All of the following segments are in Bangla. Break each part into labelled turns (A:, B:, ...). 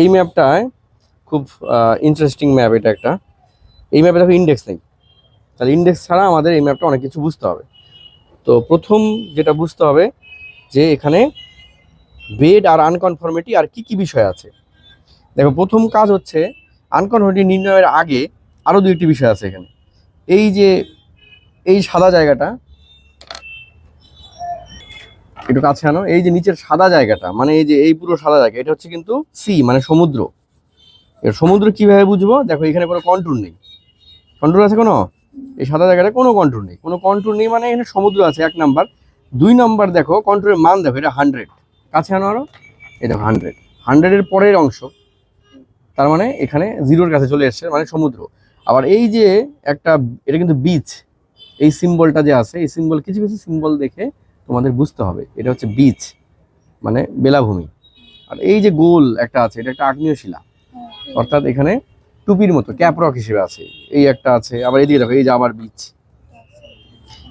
A: এই ম্যাপটায় খুব ইন্টারেস্টিং ম্যাপ এটা একটা। এই ম্যাপে দেখো ইন্ডেক্স নেই তাহলে ইন্ডেক্স ছাড়া আমাদের এই ম্যাপটা অনেক কিছু বুঝতে হবে। তো প্রথম যেটা বুঝতে হবে যে এখানে বেড আর আনকনফর্মিটি আর কি কি বিষয় আছে। দেখো, প্রথম কাজ হচ্ছে আনকনফর্মিটি নির্ণয়ের আগে আরও দুইটি বিষয় আছে এখানে। এই যে, এই সাদা জায়গাটা একটু কাছে আনো। এই যে নিচের সাদা জায়গাটা মানে এই যে এই পুরো সাদা জায়গা, এটা হচ্ছে কিন্তু সি মানে সমুদ্র। এর সমুদ্র কীভাবে বুঝব? দেখো, এখানে কোনো কন্ট্রোল নেই। কন্ট্রোল আছে কোনো? এই সাদা জায়গাটা কোনো কন্ট্রোল নেই। কোনো কন্ট্রোল নেই মানে এখানে সমুদ্র আছে, এক নাম্বার দুই নাম্বার দেখো কন্ট্রোলের মান দেখো, এটা হান্ড্রেড কাছে আনো আরও। এই দেখো হান্ড্রেড হান্ড্রেডের পরের অংশ, তার মানে এখানে জিরোর কাছে চলে এসছে মানে সমুদ্র। আবার এই যে একটা, এটা কিন্তু বিচ এই সিম্বলটা যে আছে, এই সিম্বল কিছু কিছু সিম্বল দেখে তোমাদের বুঝতে হবে এটা হচ্ছে বিচ মানে বেলাভূমি। আর এই যে গোল একটা আছে এটা একটা আগ্নেয় শিলা। অর্থাৎ এখানে টুপির মতো ক্যাপরক হিসেবে আছে। এই একটা আছে আবার এদিকে দেখো এই যে আবার বিচ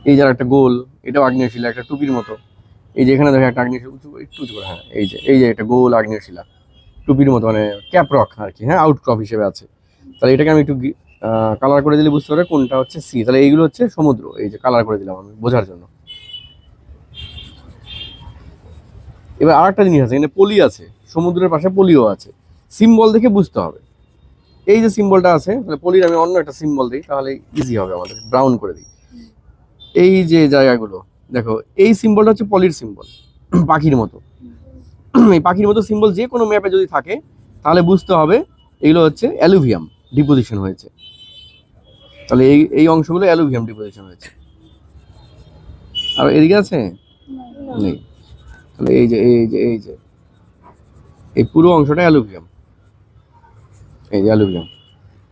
A: এই যে আর একটা গোল এটাও আগ্নেয় শিলা একটা টুপির মতো। এই যে এখানে দেখো একটা আগ্নেয় শিলা উঁচু একটু উঁচু করে হ্যাঁ এই যে এই যে একটা গোল আগ্নেয় শিলা। টুপির মতো মানে ক্যাপরক আর কি হ্যাঁ আউটক্রপ হিসেবে আছে। তাহলে এটাকে আমি একটু কালার করে দিলে বুঝতে পারবে কোনটা হচ্ছে সি। তাহলে এইগুলো হচ্ছে সমুদ্র এই যে কালার করে দিলাম আমি বোঝার জন্য। এবার আর একটা জিনিস আছে এখানে পলি আছে সমুদ্রের পাশে পলিও আছে। সিম্বল দেখে বুঝতে হবে। এই যে সিম্বলটা আছে তাহলে পলির আমি অন্য একটা সিম্বল দিই তাহলে ইজি হবে আমাদের ব্রাউন করে দিই। এই যে জায়গাগুলো দেখো এই সিম্বলটা হচ্ছে পলির সিম্বল পাখির মতো। এই পাখির মতো সিম্বল যে কোনো ম্যাপে যদি থাকে তাহলে বুঝতে হবে এগুলো হচ্ছে অ্যালুভিয়াম ডিপোজিশন হয়েছে। তাহলে এই এই অংশগুলো অ্যালুভিয়াম ডিপোজিশন হয়েছে। আর এদিকে আছে? নেই। তাহলে এই যে এই যে এই যে। এই পুরো অংশটা অ্যালুভিয়াম এই যে অ্যালুভিয়াম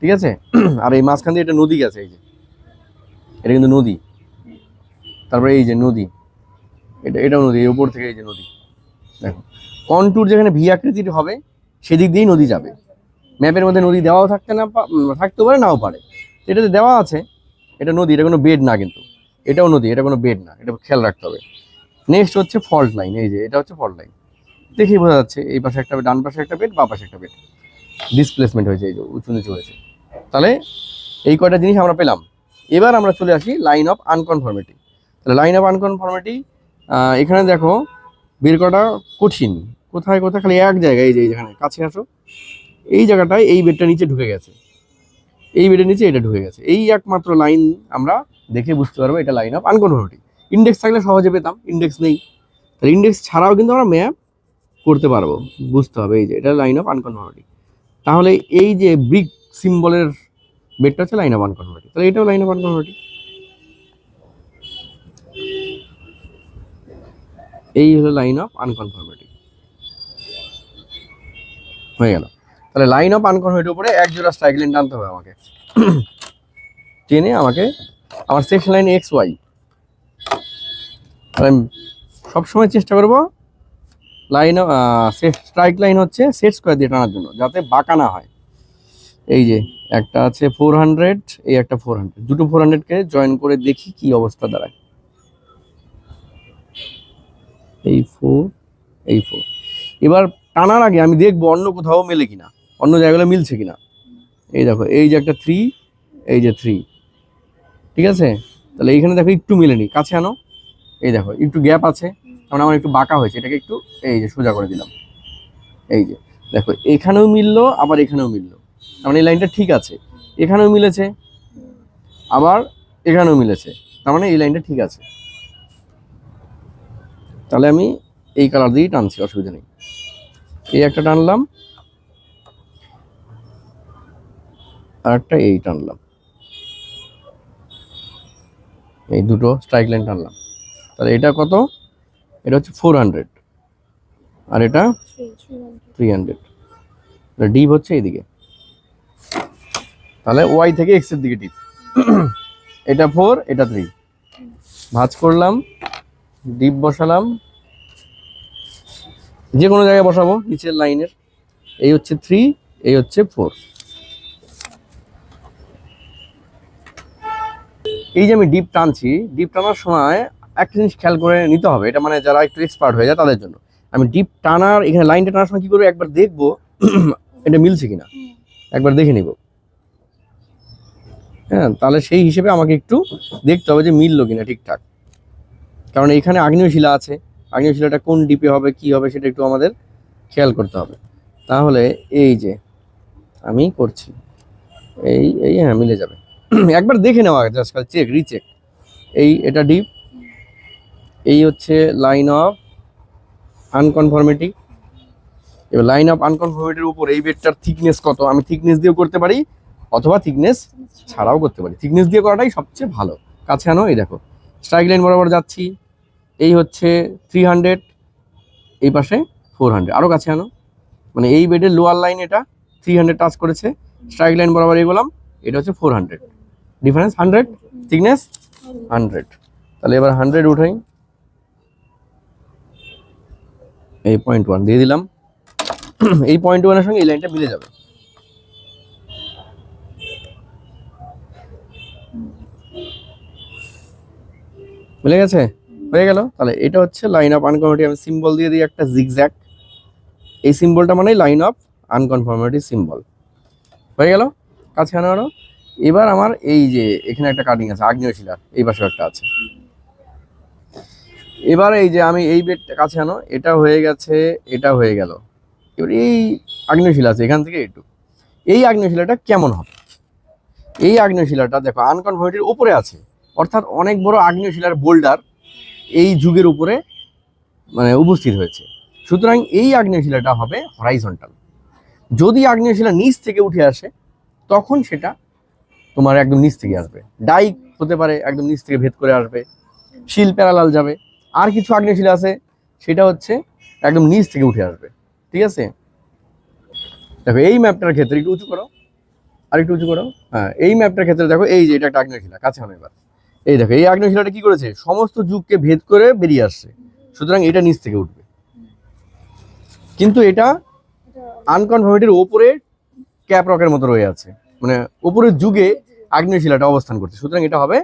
A: ঠিক আছে? আর এই মাঝখান দিয়ে এটা নদী গেছে, এই যে। এটা কিন্তু নদী। তারপরে এই যে নদী। এটা, এটাও নদী, এই উপর থেকে এই যে নদী। দেখো। কন্টুর যেখানে ভি আকৃতির হবে, সেদিক দিয়েই নদী যাবে। ম্যাপের মধ্যে নদী দেওয়াও থাকতে না থাকতেও পারে, নাও পারে। এটাতে দেওয়া আছে, এটা নদী, এটা কোনো বেড না কিন্তু। এটাও নদী, এটা কোনো বেড না। এটা খেয়াল রাখতে হবে। নেক্সট হচ্ছে ফল্ট লাইন এই যে, এটা হচ্ছে ফল্ট লাইন দেখেই বোঝা যাচ্ছে, এই পাশে একটা ডান পাশে একটা বেড বা পাশে একটা বেড ডিসপ্লেসমেন্ট হয়েছে, এই যে, উঁচু নিচু হয়েছে। তাহলে এই কয়টা জিনিস আমরা পেলাম। এবার আমরা চলে আসি লাইন অফ আনকনফর্মিটি তাহলে লাইন অফ আনকনফর্মিটি এখানে দেখো, বের করাটা কঠিন। কোথায় কোথায়? খালি এক জায়গায়, এই যে এখানে কাছে আসো। এই জায়গাটায় এই বেডটা নিচে ঢুকে গেছে। এই বেডের নিচে এটা ঢুকে গেছে। এই একমাত্র লাইন আমরা দেখে বুঝতে পারব এটা লাইন অফ আনকনফর্মিটি ইন্ডেক্স থাকলে সহজে পেতাম ইন্ডেক্স নেই। তাহলে ইন্ডেক্স ছাড়াও কিন্তু আমরা ম্যাপ করতে পারব, বুঝতে হবে এই যে, এটা লাইন অফ আনকনফর্মিটি তাহলে এই যে ব্রিক সিম্বলের বেডটা হচ্ছে লাইন অফ আনকনফর্মিটি তাহলে এটাও লাইন অফ আনকনফর্মিটি এই হলো লাইন অফ আনকনফর্মিটি হয়ে গেল। তাহলে লাইন অফ আনকনফর্মিটির উপরে এক জোড়া স্ট্রাইক লাইন টানতে হবে আমাকে। টেনে আমাকে, আমার সেকশন লাইন এক্স ওয়াই আমি সবসময় চেষ্টা করব লাইন স্ট্রাইক লাইন হচ্ছে সেট স্কোয়ার দিয়ে টানার জন্য, যাতে বাঁকা না হয়। এই যে, একটা আছে ফোর হান্ড্রেড এই একটা ফোর হান্ড্রেড দুটো ফোর হান্ড্রেডকে জয়েন করে দেখি কি অবস্থা দাঁড়ায়। এই ফোর এই ফোর এবার টানার আগে আমি দেখব অন্য কোথাও মেলে কিনা, অন্য জায়গাগুলো মিলছে কিনা। এই দেখো, এই যে একটা থ্রি এই যে থ্রি ঠিক আছে? তাহলে এইখানে দেখো একটু মিলেনি, কাছে আনো। এই দেখো, একটু গ্যাপ আছে কারণ আমার একটু বাঁকা হয়েছে, এটাকে একটু এই যে সোজা করে দিলাম। এই যে, দেখো, এখানেও মিললো, আবার এখানেও মিললো। তার মানে এই লাইনটা ঠিক আছে। এখানেও মিলেছে, আবার এখানেও মিলেছে। তার মানে এই লাইনটা ঠিক আছে। তাহলে আমি এই কালার দিয়েই টানছি, অসুবিধা নেই। এই একটা টানলাম আর একটা এই টানলাম। এই দুটো স্ট্রাইক লাইন টানলাম। তাহলে এটা কত? এটা হচ্ছে ফোর হান্ড্রেড আর এটা? থ্রি হান্ড্রেড ডিপ হচ্ছে এইদিকে। তাহলে ওয়াই থেকে এক্সের দিকে ডিপ এটা ফোর এটা থ্রি ভাজ করলাম ডিপ বসালাম। যে কোনো জায়গায় বসাবো, নিচের লাইনের। এই হচ্ছে থ্রি এই হচ্ছে ফোর এই যে আমি ডিপ টানছি ডিপ টানার সময় একটা জিনিস খেয়াল করে নিতে হবে। এটা মানে যারা একটু এক্সপার্ট হয়ে যায় তাদের জন্য। আমি ডিপ টানার, এখানে লাইনটা টানার সময় কী করব? একবার দেখব এটা মিলছে কিনা। একবার দেখে নিব। হ্যাঁ তাহলে সেই হিসেবে আমাকে একটু দেখতে হবে যে মিললো কিনা ঠিকঠাক। কারণ এখানে আগ্নেয় শিলা আছে। আগ্নেয় শিলাটা কোন ডিপে হবে, কি হবে সেটা একটু আমাদের খেয়াল করতে হবে। তাহলে এই যে আমি করছি। এই এই হ্যাঁ মিলে যাবে। একবার দেখে নেওয়া জাস্ট চেক রিচেক এই, এটা ডিপ এই হচ্ছে লাইন অফ আনকনফর্মিটি এবার লাইন অফ আনকনফর্মিটির উপর এই বেডটার থিকনেস কত? আমি থিকনেস দিয়েও করতে পারি, অথবা থিকনেস ছাড়াও করতে পারি। থিকনেস দিয়ে করাটাই সবচেয়ে ভালো। কাছে আনো, এই দেখো। স্ট্রাইক লাইন বরাবর যাচ্ছি। এই হচ্ছে থ্রি হান্ড্রেড এই পাশে ফোর হান্ড্রেড আরও কাছে আনো। মানে এই বেডের লোয়ার লাইন এটা থ্রি হান্ড্রেড টাচ করেছে। স্ট্রাইক লাইন বরাবর এগোলাম, এটা হচ্ছে four hundred difference hundred thickness hundred তাহলে এবার হান্ড্রেড উঠাই। এই পয়েন্ট ওয়ান দিয়ে দিলাম। এই পয়েন্ট ওয়ানের সঙ্গে এই লাইনটা মিলে যাবে। মিলে গেছে? হয়ে গেল? তাহলে এটা হচ্ছে লাইন অফ আনকনফর্মিটি আমি সিম্বল দিয়ে দিই একটা জিগজ্যাক এই সিম্বলটা মানে লাইন অফ আনকনফর্মিটি সিম্বল হয়ে গেল? কাছে আনো এবার আমার এই যে এখানে একটা কাটিং আছে, আগ্নেয় শিলা, এই পাশে একটা আছে। এবার এই যে আমি এই বেডটা কাছে আনো, এটা হয়ে গেছে, এটা হয়ে গেল। এবার এই আগ্নেয় শিলা আছে, এখান থেকে একটু। এই আগ্নেয় শিলাটা কেমন হবে? এই আগ্নেয় শিলাটা দেখো আনকনফর্মিটির উপরে আছে। অর্থাৎ অনেক বড় আগ্নেয় শিলার বোল্ডার এই যুগের উপরে মানে উপস্থিত হয়েছে। সুতরাং এই আগ্নেয় শিলাটা হবে হরাইজন্টাল যদি আগ্নেয় শিলা নিচ থেকে উঠে আসে, তখন সেটা তোমার একদম নিচ থেকে আসবে। ডাইক হতে পারে, একদম নিচ থেকে ভেদ করে আসবে। শিল প্যারালাল যাবে। আর কিছু আগ্নেয় শিলা আছে, সেটা হচ্ছে একদম নিচ থেকে উঠে আসবে, ঠিক আছে? দেখো, এই ম্যাপটার ক্ষেত্রে একটু উঁচু করো, আর একটু উঁচু করো। হ্যাঁ এই ম্যাপটার ক্ষেত্রে দেখো, এই যে এটা একটা আগ্নেয় শিলা, কাছে আনো এবার। এই দেখো, এই আগ্নেয় শিলাটা কি করেছে? সমস্ত যুগকে ভেদ করে বেরিয়ে আসছে। সুতরাং এটা নিচ থেকে উঠবে। কিন্তু এটা আনকনফর্মিটির ওপরে ক্যাপ রকের মতো রয়ে আছে। মানে ওপরের যুগে আগ্নেয় শিলাটা অবস্থান করছে। সুতরাং এটা হবে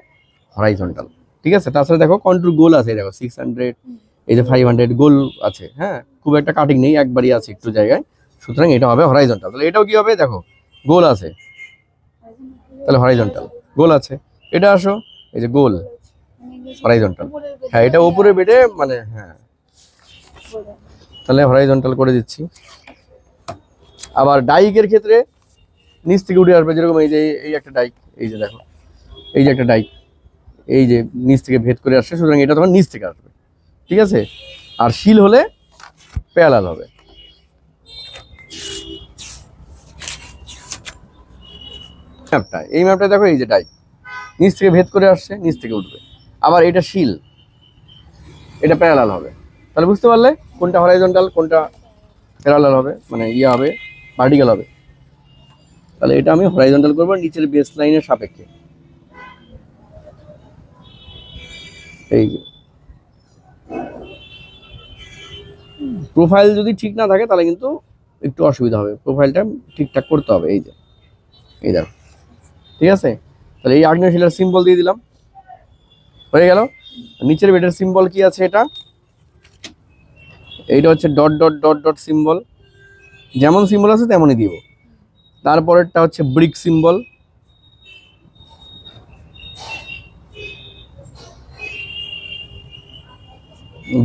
A: হরাইজন্টাল ঠিক আছে? তাছাড়া দেখো কন্ট্রোল গোল আছে দেখো সিক্স হান্ড্রেড এই যে ফাইভ হান্ড্রেড গোল আছে হ্যাঁ? খুব একটা কাটিং নেই একবারই আছে একটু জায়গায়। সুতরাং এটা হবে হরাইজন্টাল তাহলে এটাও কি হবে? দেখো গোল আছে। তাহলে হরাইজন্টাল গোল আছে। এটা আসো এই যে গোল হরাইজন্টাল হ্যাঁ এটা উপরে বেডে মানে হ্যাঁ। তাহলে হরাইজন্টাল করে দিচ্ছি। আবার ডাইকের ক্ষেত্রে নিচ থেকে উঠে আসবে যেরকম এই যে এই একটা ডাইক এই যে দেখো এই যে একটা ডাইক এই যে নিচ থেকে ভেদ করে আসছে, সুতরাং এটা তখন নিচ থেকে আসবে। ঠিক আছে? আর শিল হলে প্যালাল হবে। ম্যাপটা এই ম্যাপটা দেখো, এই যে ডাইক। নিচ থেকে ভেদ করে আসছে, নিচ থেকে উঠবে। আবার এটা শিল, এটা প্যারালাল হবে। তাহলে বুঝতে পারলে কোনটা হরাইজন্টাল কোনটা প্যারালাল হবে মানে ইয়ে হবে ভার্টিক্যাল হবে। তাহলে এটা আমি হরাইজন্টাল করব, নিচের বেস লাইনের সাপেক্ষে। এই যে। প্রোফাইল যদি ঠিক না থাকে, তাহলে কিন্তু একটু অসুবিধা হবে। প্রোফাইলটা ঠিকঠাক করতে হবে, এই যে। এই দেখো। ঠিক আছে? তাহলে এই আগ্নেয় শিলার সিম্বল দিয়ে দিলাম। হয়ে গেল? নিচের বেডের সিম্বল কি আছে এটা? এইটা হচ্ছে dot dot dot dot symbol যেমন সিম্বল আছে, তেমনই দিব। তারপরেরটা হচ্ছে ব্রিক সিম্বল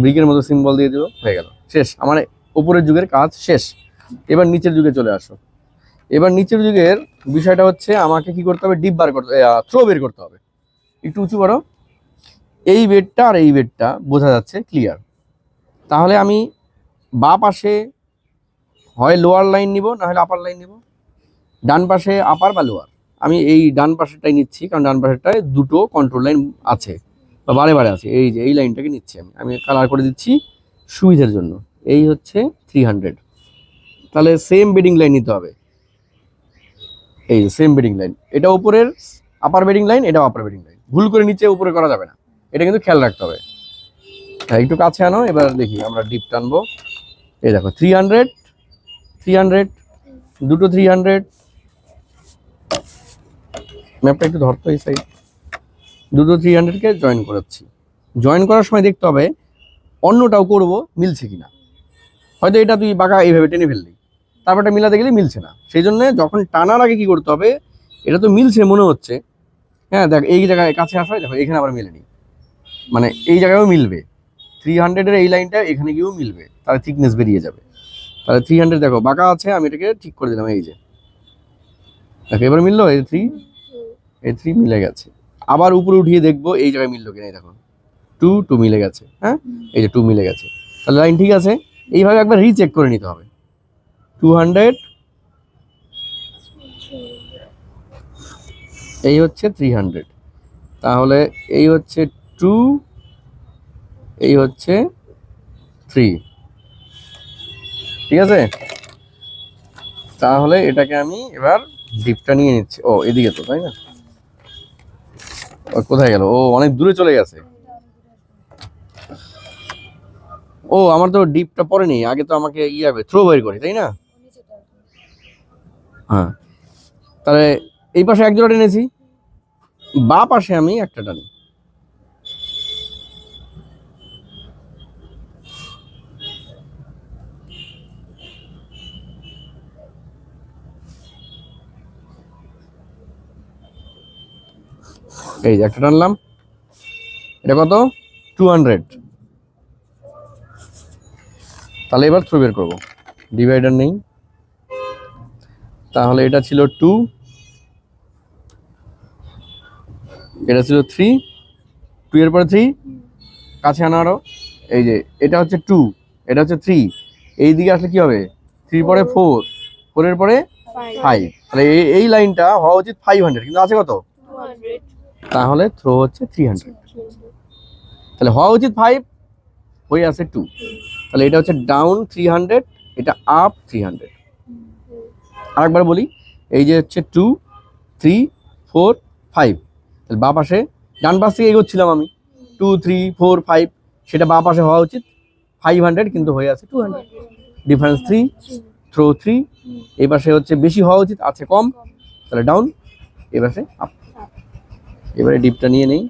A: ব্রিকের মতো সিম্বল দিয়ে দিল, হয়ে গেল। শেষ। আমার উপরের যুগের কাজ শেষ। এবার নিচের যুগে চলে আসো। এবার নিচের যুগের বিষয়টা হচ্ছে আমাকে কি করতে হবে? ডিপ বার করতে থ্রো বের করতে হবে। একটু উঁচু করো। এই বেডটা আর এই বেডটা বোঝা যাচ্ছে ক্লিয়ার তাহলে আমি বা পাশে হয় লোয়ার লাইন নিব, না হলে আপার লাইন নিব? ডান পাশে আপার বা লোয়ার আমি এই ডান পাশেরটাই নিচ্ছি, কারণ ডান পাশেরটায় দুটো কন্ট্রোল লাইন আছে। বা বারে বারে আছে। এই যে, এই লাইনটাকে নিচ্ছি আমি। আমি কালার করে দিচ্ছি সুবিধার জন্য। এই হচ্ছে থ্রি হান্ড্রেড তাহলে সেম বেডিং লাইন নিতে হবে। এই সেম বেডিং লাইন এটা উপরের আপার বেডিং লাইন এটা আপার বেডিং লাইন ভুল করে নিচে উপরে করা যাবে না। এটা কিন্তু খেয়াল রাখতে হবে। হ্যাঁ একটু কাছে আনো। এবার দেখি, আমরা ডিপ টানবো। এই দেখো থ্রি হান্ড্রেড থ্রি হান্ড্রেড দুটো থ্রি হান্ড্রেড ম্যাপটা একটু ধরতো এই সাইড দুটো থ্রি হান্ড্রেডকে জয়েন করাচ্ছি। জয়েন করার সময় দেখতে হবে, অন্যটাও করব, মিলছে কি না হয়তো এটা তুই বাঁকা এইভাবে টেনে ফেললি। তারপরটা মিলাতে গেলে মিলছে না। সেই জন্য যখন টানার আগে কি করতে হবে, এটা তো মিলছে মনে হচ্ছে। হ্যাঁ দেখ, এই জায়গায় কাছে আসা, দেখো, এখানে আবার মেলেনি। মানে এই জায়গায়ও মিলবে। থ্রি হান্ড্রেডের এই লাইনটা এখানে গিয়েও মিলবে। তাহলে থিকনেস বেরিয়ে যাবে। তাহলে থ্রি হান্ড্রেড দেখো, বাঁকা আছে, আমি এটাকে ঠিক করে দিলাম, এই যে। দেখো, এবার মিললো, এই থ্রি এই থ্রি মিলে গেছে। আবার উপরে উঠিয়ে দেখব, এই জায়গায় মিললো কিনা দেখো। টু টু মিলে গেছে। হ্যাঁ? এই যে টু মিলে গেছে। তাহলে লাইন ঠিক আছে? এইভাবে একবার রিচেক করে নিতে হবে। টু হান্ড্রেড এই হচ্ছে থ্রি হান্ড্রেড তাহলে এই হচ্ছে টু এই হচ্ছে থ্রি ঠিক আছে? তাহলে এটাকে আমি এবার ডিপটা নিয়ে নিচ্ছি। ও, এদিকে তো, তাই না? কোথায় গেল? ও অনেক দূরে চলে গেছে। ও, আমার তো ডিপটা পরে নেই আগে তো আমাকে ইয়ে হবে থ্রো বের করি, তাই না? হ্যাঁ। তাহলে এই পাশে এক জোড়া টেনেছি। বা পাশে আমি একটা টানি। এই যে একটা টানলাম। এটা কত? টু হান্ড্রেড তাহলে এবার থ্রু বের করব। ডিভাইডার নেই। তাহলে এটা ছিল টু এটা ছিল থ্রি টু এর পরে থ্রি কাছে আনা আরও। এই যে এটা হচ্ছে টু এটা হচ্ছে থ্রি এই দিকে আসলে কি হবে? থ্রি পরে ফোর ফোরের পরে ফাইভ তাহলে এই এই লাইনটা হওয়া উচিত ফাইভ হান্ড্রেড কিন্তু আছে কত? তাহলে থ্রো হচ্ছে থ্রি হান্ড্রেড তাহলে হওয়া উচিত ফাইভ হয়ে আছে টু তাহলে এটা হচ্ছে ডাউন থ্রি হান্ড্রেড এটা আপ থ্রি হান্ড্রেড আরেকবার বলি, এই যে হচ্ছে টু থ্রি ফোর ফাইভ তাহলে বা পাশে, ডান পাশ থেকে এগোচ্ছিলাম আমি। টু থ্রি ফোর ফাইভ সেটা বা পাশে হওয়া উচিত। ফাইভ হান্ড্রেড কিন্তু হয়ে আছে two hundred difference three throw three এ পাশে হচ্ছে বেশি হওয়া উচিত, আছে কম। তাহলে ডাউন এ পাশে আপ এবারে ডিপটা নিয়ে নেই।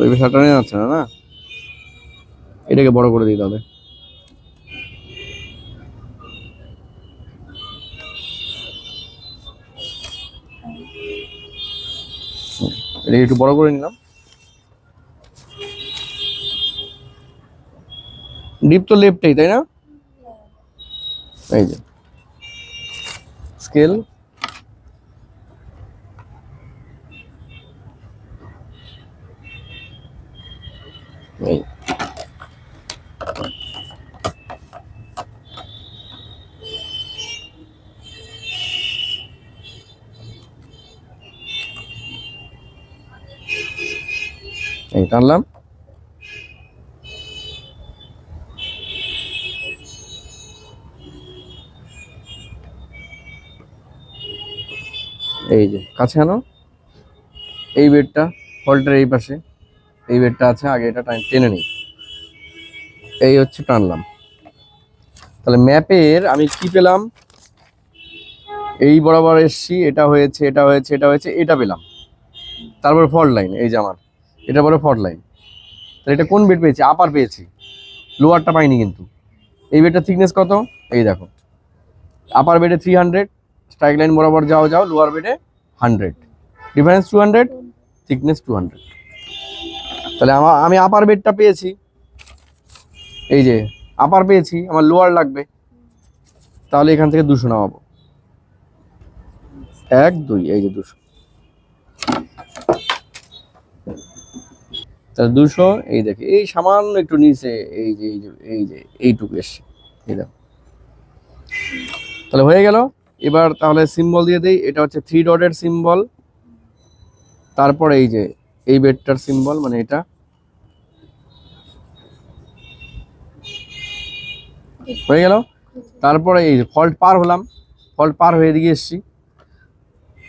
A: ওই পাশে নিয়ে যাচ্ছে না না? এটাকে বড় করে দিতে হবে। এটাকে একটু বড় করে নিলাম। ডিপ তো লেফটেই তাই না? এই যে। স্কেল। এই। টানলাম। কাছে আনো। এই বেডটা, হলটার এই পাশে। এই বেডটা আছে, আগে এটা টান- নিই। এই হচ্ছে টানলাম। তাহলে ম্যাপের আমি কি পেলাম? এই বরাবর এসছি, এটা হয়েছে এটা হয়েছে এটা হয়েছে, এটা পেলাম। তারপরে ফল্ট লাইন, এই যে আমার। এটা বলে ফল্ট লাইন। তাহলে এটা কোন বেড পেয়েছি? আপার পেয়েছি। লোয়ারটা পাইনি কিন্তু। এই বেডটা থিকনেস কত? এই দেখো। আপার বেডে থ্রি হান্ড্রেড স্ট্রাইক লাইন বরাবর যাও যাও লোয়ার বেডে hundred difference two hundred thickness two hundred তাহলে আমার আমি আপার বেডটা পেয়েছি। এই যে আপার পেয়েছি, আমার লোয়ার লাগবে। তাহলে এখান থেকে দুশো নামাবো। এক, দুই, এই যে দুশো। তাহলে দুশো, এই দেখে, এই সামান্য একটু নিচে, এই যে এই যে এই যে, এইটুকু এসছে। এই দেখো। তাহলে হয়ে গেল এবার তাহলে সিম্বল দিয়ে দেই, এটা হচ্ছে থ্রি ডটের সিম্বল তারপরে এই যে, এই বেডটার সিম্বল মানে এটা। হয়ে গেল? তারপরে এই ফল্ট পার হলাম ফল্ট পার হয়ে এদিকে এসছি।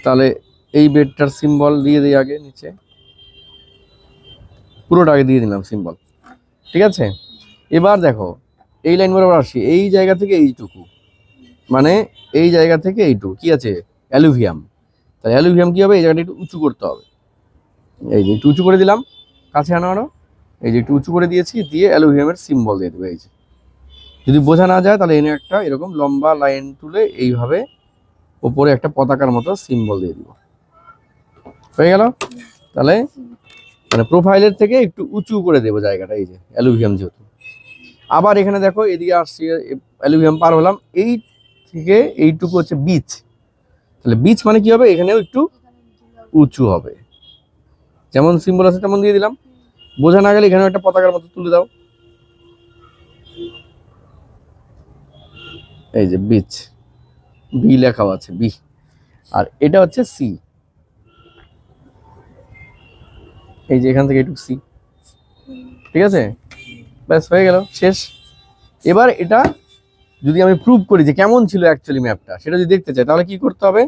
A: তাহলে এই বেডটার সিম্বল দিয়ে দিই আগে, নিচে। পুরোটা আগে দিয়ে দিলাম সিম্বল ঠিক আছে? এবার দেখো, এই লাইন বরাবর আসি এই জায়গা থেকে এইটুকু। মানে এই জায়গা থেকে এইটু কি আছে? অ্যালুভিয়াম। তাহলে অ্যালুভিয়াম কী হবে? এই জায়গাটা একটু উঁচু করতে হবে। এই যে একটু উঁচু করে দিলাম। কাছে আনো আরও। এই যে একটু উঁচু করে দিয়েছি, দিয়ে অ্যালুভিয়ামের সিম্বল দিয়ে দেবে। এই যে। যদি বোঝা না যায়, তাহলে এনে একটা এরকম লম্বা লাইন তুলে এইভাবে ওপরে একটা পতাকার মতো সিম্বল দিয়ে দিব। হয়ে গেল? তাহলে মানে প্রোফাইলের থেকে একটু উঁচু করে দেবো জায়গাটা, এই যে অ্যালুভিয়াম যেহেতু। আবার এখানে দেখো, এদিকে আসছি, অ্যালুভিয়াম পার হলাম। এই থেকে এইটুকু হচ্ছে বিচ তাহলে বিচ মানে কি হবে? এখানেও একটু উঁচু হবে। যেমন সিম্বল আছে তেমন দিয়ে দিলাম। বোঝা না গেলে এখানে একটা পতাকার মতো তুলে দাও। এই যে বিচ বি লেখাও আছে বি আর এটা হচ্ছে সি এই যে এখান থেকে একটু সি ঠিক আছে? ব্যাস, হয়ে গেল, শেষ। এবার এটা যদি আমি প্রুভ করি যে কেমন ছিল অ্যাকচুয়ালি ম্যাপটা সেটা যদি দেখতে চাই, তাহলে কি করতে হবে?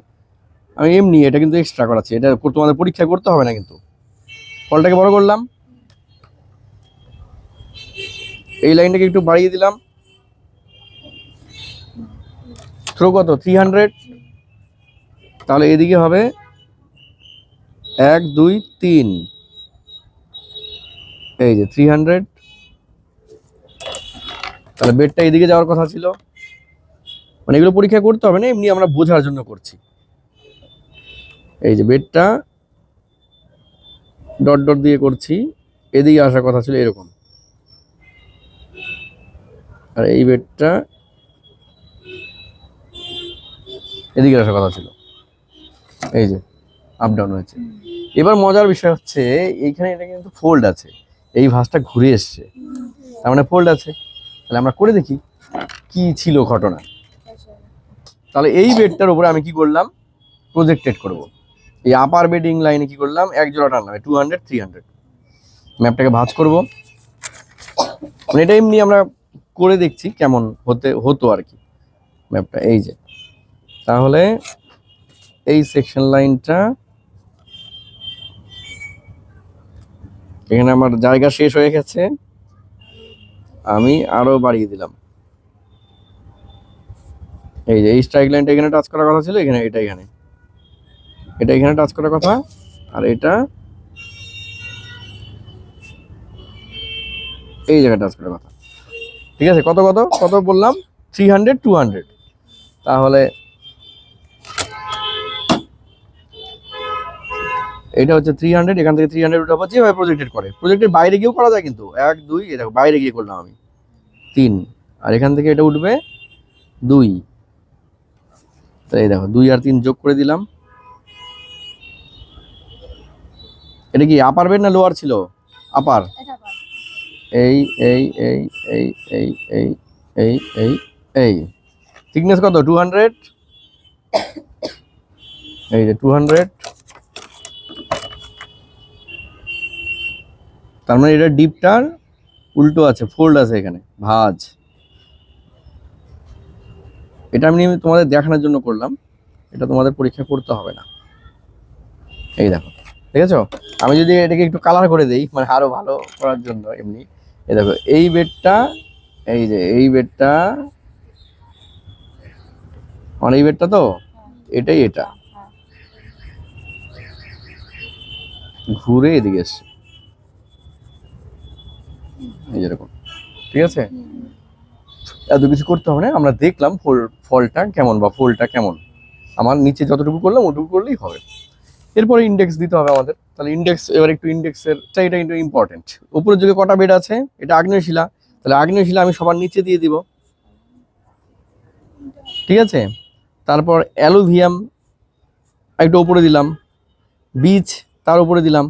A: আমি এমনি এটা কিন্তু এক্সট্রা করাচ্ছি, এটা তোমাদের পরীক্ষা করতে হবে না কিন্তু। ফলটাকে বড় করলাম। এই লাইনটাকে একটু বাড়িয়ে দিলাম। থ্রো কত? থ্রি হান্ড্রেড তাহলে এদিকে হবে এক, দুই, তিন। এই যে থ্রি হান্ড্রেড তাহলে বেডটা এদিকে যাওয়ার কথা ছিল। মানে এগুলো পরীক্ষা করতে হবে না, এমনি আমরা বোঝার জন্য করছি। এই যে বেডটা ডট ডট দিয়ে করছি, এদিকে আসার কথা ছিল এরকম। আর এই বেডটা এদিকে আসার কথা ছিল। এই যে আপ ডাউন হয়েছে। এবার মজার বিষয় হচ্ছে, এইখানে এটা কিন্তু ফোল্ড আছে। এই ভাঁজটা ঘুরে এসছে। তার মানে ফোল্ড আছে। তাহলে আমরা করে দেখি কি ছিল ঘটনা। তাহলে এই বেডটার উপরে আমি কি করলাম? প্রজেক্টেড করব। এই আপার বেডিং লাইনে কি করলাম? এক জোড়া টানলাম টু হান্ড্রেড থ্রি হান্ড্রেড ম্যাপটাকে ভাঁজ করব। মানে এটা এমনি আমরা করে দেখছি কেমন হতে, হতো আর কি ম্যাপটা এই যে, তাহলে এই সেকশন লাইনটা এখানে আমার জায়গা শেষ হয়ে গেছে। আমি আরও বাড়িয়ে দিলাম। এই যে এই স্ট্রাইক লাইনটা এখানে টাচ করার কথা ছিল, এখানে, এটা এখানে। এটা এখানে টাচ করার কথা, আর এটা এই জায়গায় টাচ করার কথা। ঠিক আছে? কত কত? কত বললাম? থ্রি হান্ড্রেড টু হান্ড্রেড তাহলে এটা হচ্ছে থ্রি হান্ড্রেড এখান থেকে থ্রি হান্ড্রেড উঠাবো যেভাবে প্রজেক্টেড করে। প্রজেক্টের বাইরে গিয়েও করা যায় কিন্তু। এক দুই এ দেখো বাইরে গিয়ে করলাম আমি। তিন আর এখান থেকে এটা উঠবে দুই। তাই দেখো দুই আর তিন যোগ করে দিলাম। এটা কি আপার বেড না লোয়ার ছিল? আপার এই এই এই এই এই এই এই এই এই। থিকনেস কত? টু হান্ড্রেড এই যে টু হান্ড্রেড তার মানে এটা ডিপটার উল্টো আছে ফোল্ড আছে এখানে, ভাজ। এটা আমি তোমাদের দেখানোর জন্য করলাম, এটা তোমাদের পরীক্ষা করতে হবে না। এই দেখো ঠিক আছে আমি যদি এটাকে একটু কালার করে দেই মানে আরও ভালো করার জন্য এমনি। এই দেখো, এই বেডটা এই যে, এই বেডটা মানে এই বেডটা তো? এটাই এটা। ঘুরে এদিকে এসছে। এই যেরকম ঠিক আছে? এত কিছু করতে হবে না, আমরা দেখলাম ফল, ফলটা কেমন বা ফলটা কেমন। আমার নিচে যতটুকু করলাম, ওটুকু করলেই হবে। এরপরে ইন্ডেক্স দিতে হবে আমাদের। তাহলে ইন্ডেক্স এবার একটু ইন্ডেক্সের এটা কিন্তু ইম্পর্টেন্ট উপরের যুগে কটা বেড আছে? এটা আগ্নেয় শিলা তাহলে আগ্নেয় শিলা আমি সবার নিচে দিয়ে দিব। ঠিক আছে? তারপর অ্যালোভিয়াম একটু উপরে দিলাম। বীজ তার উপরে দিলাম।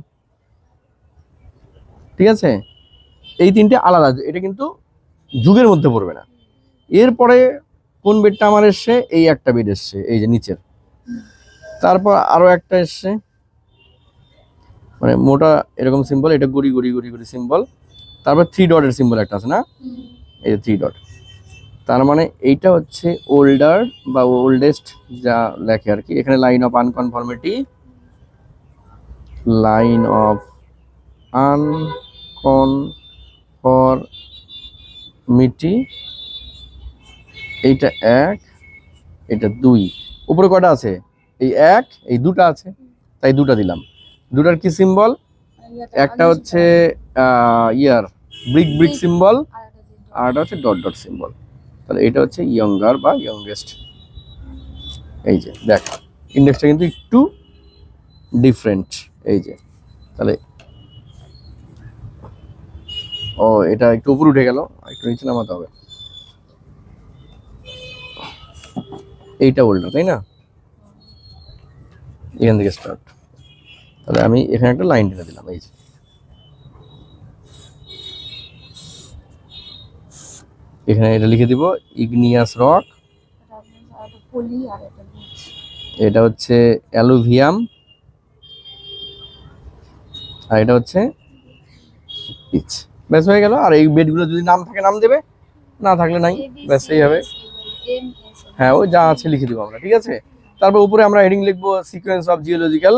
A: ঠিক আছে? এই তিনটে আলাদা, এটা কিন্তু যুগের মধ্যে পড়বে না। এরপরে কোন বেডটা আমার এসছে? এই একটা বেড এসছে, এই যে নিচের। তারপর আরও একটা এসছে মানে মোটা এরকম সিম্বল এটা গড়ি, গুড়ি গুড়ি গুড়ি সিম্বল তারপর থ্রি ডটের সিম্বল একটা আছে না? এই থ্রি ডট তার মানে এইটা হচ্ছে ওল্ডার বা ওল্ডেস্ট যা লেখে আর কি। এখানে line of unconformity line of unconformity এইটা এক এটা দুই। উপরে কটা আছে? এই এক, এই দুটা আছে, তাই দুটা দিলাম। দুটার কি সিম্বল একটা হচ্ছে ইয়ার ব্রিক ব্রিক সিম্বল আর একটা হচ্ছে ডট ডট সিম্বল তাহলে এটা হচ্ছে ইয়ঙ্গার বা ইয়ংগেস্ট এই যে, দেখ ইন্ডেক্সটা কিন্তু একটু ডিফারেন্ট এই যে, তাহলে ও, এটা একটু উপরে উঠে গেল, একটু নিচে নামাতে হবে। এইটা উল্টো তাই না? এখান থেকে স্টার্ট তাহলে আমি এখানে একটা লাইন টেনে দিলাম, এই যে। এখানে এটা লিখে দিব ইগনিয়াস রক
B: এটা
A: হচ্ছে অ্যালুভিয়াম আর এটা হচ্ছে পিচ ব্যাস হয়ে গেল। আর এই বেডগুলো যদি নাম থাকে নাম দেবে। না থাকলে নাই। ব্যাস এই হবে।
B: E,
A: হ্যাঁ ওই যা আছে লিখে দিব আমরা ঠিক আছে? তারপর উপরে আমরা হেডিং লিখব sequence of geological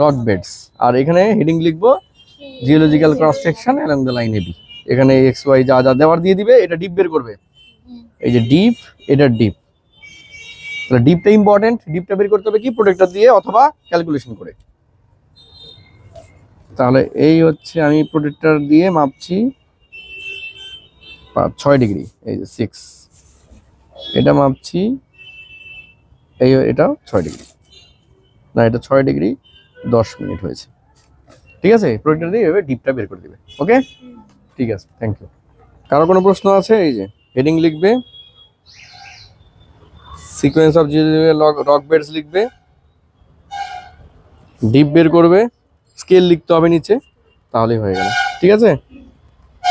A: rock beds আর এখানে হেডিং লিখব geological cross section along the line AB এখানে এক্স ওয়াই যা যা দেওয়ার দিয়ে দিবে এটা ডিপ বের করবে। এই যে ডিপ এটা ডিপ তাহলে ডিপটা ইম্পর্টেন্ট ডিপটা বের করতে হবে কি? প্রোটেক্টর দিয়ে অথবা ক্যালকুলেশন করে। তাহলে এই হচ্ছে আমি প্রোটেক্টর দিয়ে মাপছি ছয় ডিগ্রি, এই যে সিক্স এটা মাপছি, এই এটা ছয় ডিগ্রি। না, এটা ছয় ডিগ্রি, দশ মিনিট হয়েছে। ঠিক আছে? প্রোটেক্টর দিয়ে এভাবে ডিপটা বের করে দেবে। ওকে? ঠিক আছে থ্যাংক ইউ কারও কোনো প্রশ্ন আছে? এই যে হেডিং লিখবে। সিকোয়েন্স অফ রক বেডস লিখবে। ডিপ বের করবে। স্কেল লিখতে হবে নিচে তাহলেই হয়ে গেল। ঠিক আছে?